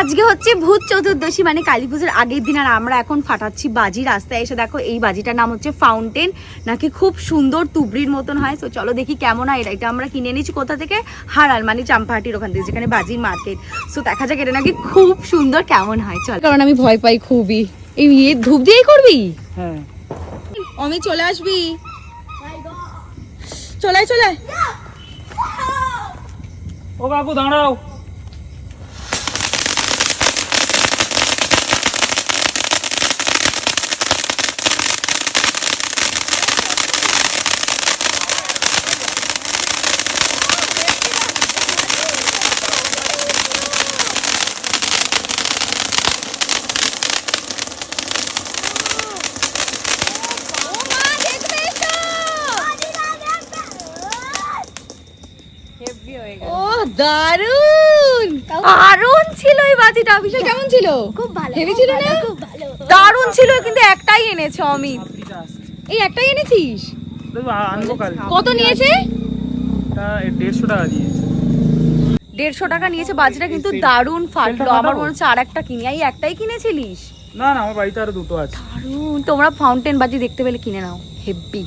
আজকে হচ্ছে ভূত চতুর্দশী মানে কালী পুজোর আগের দিন আর আমরা এখন ফাটাচ্ছি বাজি। রাস্তায় এসে দেখো এই বাজিটার নাম হচ্ছে ফাউন্টেন নাকি খুব সুন্দর তুবড়ির মতন হয়। তো চলো দেখি কেমন হয়। এটা এটা আমরা কিনে এনেছি কোথা থেকে? হারাল মানে চাম্পাহাটির ওখান থেকে যেখানে বাজির মার্কেট। সো দেখা যাক এটা নাকি খুব সুন্দর কেমন হয়। চল। কারণ আমি ভয় পাই খুবই। এই ইয়ে ধূপ দিয়েই করবি? হ্যাঁ। আমি চলে আসবি? চলে আয়, চলে আয়। ও কাকু দাঁড়াও। ও দারুণ দারুণ ছিল এই বাজিটা বিষয় কেমন ছিল? খুব ভালো হেভি ছিল না? দারুণ ছিল কিন্তু একটাই এনেছো অমিত। এই একটাই এনেছিস? কত নিয়েছে? দেড়শো টাকা দিয়েছে। দেড়শো টাকা নিয়েছে বাজিটা কিন্তু দারুণ ফাটলো। আমার মনে হচ্ছে আর একটা কিনি। এই একটাই কিনেছিলিস? না না আমার বাড়িতে আরও দুটো আছে। দারুণ তোমরা ফাউন্টেন বাজি দেখতে পেলে কিনে নাও। হেভি